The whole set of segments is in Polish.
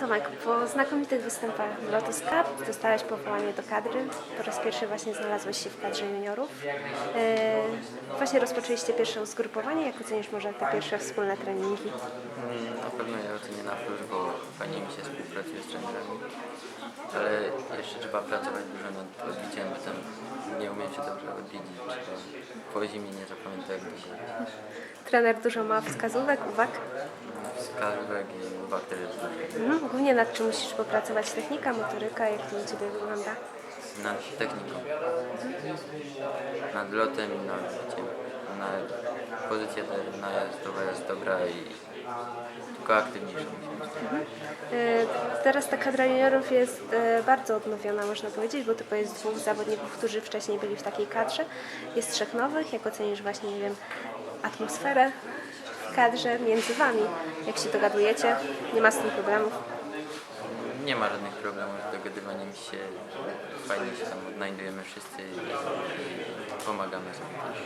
Tomek, po znakomitych występach w Lotus Cup dostałeś powołanie do kadry. Po raz pierwszy właśnie znalazłeś się w kadrze juniorów. E, właśnie rozpoczęliście pierwsze zgrupowanie. Jak ocenisz może te pierwsze wspólne treningi? Mm, Na pewno ja ocenię na plus, bo fajnie mi się współpracuje z trenerami. Ale jeszcze trzeba pracować dużo nad odbiciem, bo tam nie umiem się dobrze odbić. Trzeba po zimie nie zapamiętać. Trener dużo ma wskazówek, uwag. Wskazówek i uwag też jest dużo. Mhm. Głównie nad czym musisz popracować? Technika, motoryka, jak to u Ciebie wygląda? Nad techniką. Nad lotem i nad odbiciem. Pozycja najazdowa jest dobra i tylko aktywniejsza być. E, Teraz ta kadra juniorów jest e, bardzo odnowiona, można powiedzieć, bo tylko jest dwóch zawodników, którzy wcześniej byli w takiej kadrze. Jest trzech nowych. Jak ocenisz właśnie, nie wiem, atmosferę w kadrze między Wami? Jak się dogadujecie? Nie ma z tym problemów? Nie ma żadnych problemów z dogadywaniem się. Fajnie się tam odnajdujemy wszyscy i pomagamy sobie też.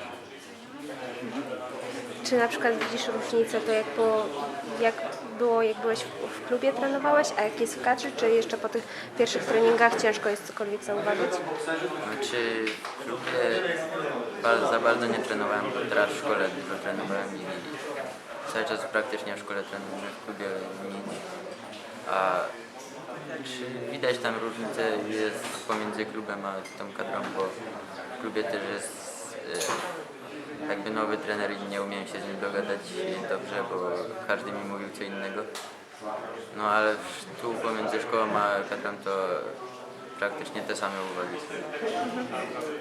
Czy na przykład widzisz różnicę to jak było, jak było jak byłeś w, klubie trenowałeś, a jak jest w kadrze, czy jeszcze po tych pierwszych treningach ciężko jest cokolwiek zauważyć? Znaczy w klubie za bardzo nie trenowałem, bo teraz w szkole dużo trenowałem i cały czas praktycznie w szkole trenujemy, w klubie nic. A czy widać tam różnicę jest pomiędzy klubem a tą kadrą, bo w klubie też jest e, jakby nowy trener i nie umiem się z nim dogadać dobrze, bo każdy mi mówił co innego. No ale tu pomiędzy szkołą a kadrą to praktycznie te same uwagi są.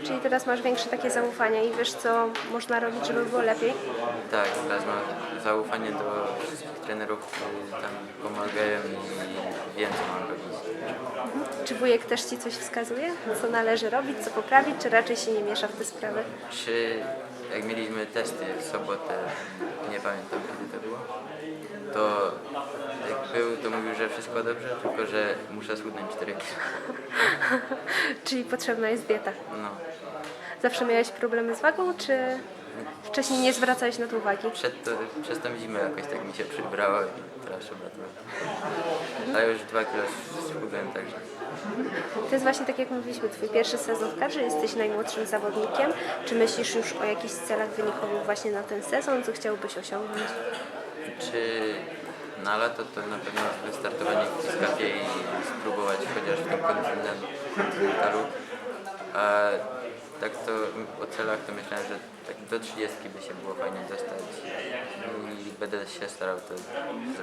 Czyli teraz masz większe takie zaufanie i wiesz, co można robić, żeby było lepiej? Tak, teraz mam zaufanie do wszystkich trenerów, którzy tam pomagają i wiem co mam robić. Czy wujek też Ci coś wskazuje? Co należy robić, co poprawić, czy raczej się nie miesza w te sprawy? Czy jak mieliśmy testy w sobotę, nie pamiętam kiedy to było, to jak był, to mówił, że wszystko dobrze, tylko że muszę schudnąć 4 kg. Czyli potrzebna jest dieta. No. Zawsze miałeś problemy z wagą, czy wcześniej nie zwracałeś na to uwagi? Przed to, przez tą zimę jakoś tak mi się przybrało i teraz to. Ale już 2 kg schudłem, także To jest właśnie tak jak mówiliśmy, Twój pierwszy sezon w kadrze, jesteś najmłodszym zawodnikiem. Czy myślisz już o jakichś celach wynikowych właśnie na ten sezon, co chciałbyś osiągnąć? Czy na lato to na pewno wystartowanie w Piskapie i spróbować chociaż w tym kontynent- kontynentalu. A tak to o celach to myślałem, że tak do 30 by się było fajnie dostać i będę się starał to zrobić.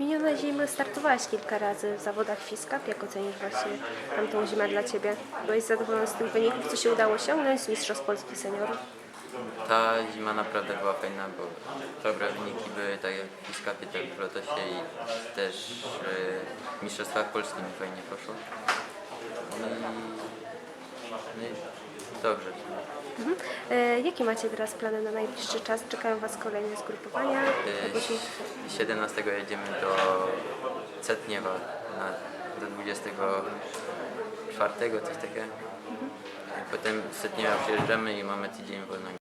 Minione zimy startowałeś kilka razy w zawodach Fiskap. Jak ocenisz właśnie tamtą zimę dla Ciebie? Byłeś zadowolony z tych wyników, co się udało osiągnąć z Mistrzostw Polski Seniorów? Ta zima naprawdę była fajna, bo dobre wyniki były tak jak w Piskapie, tak w Lotosie i też e, w Mistrzostwach Polski mi fajnie poszło. I, no i dobrze. Mhm. E, jakie macie teraz plany na najbliższy czas? Czekają Was kolejne zgrupowania? E, Jakbyś- 17 jedziemy do Cetniewa na, do 24, coś takiego. I potem z Cetniewa przyjeżdżamy i mamy tydzień wolnego.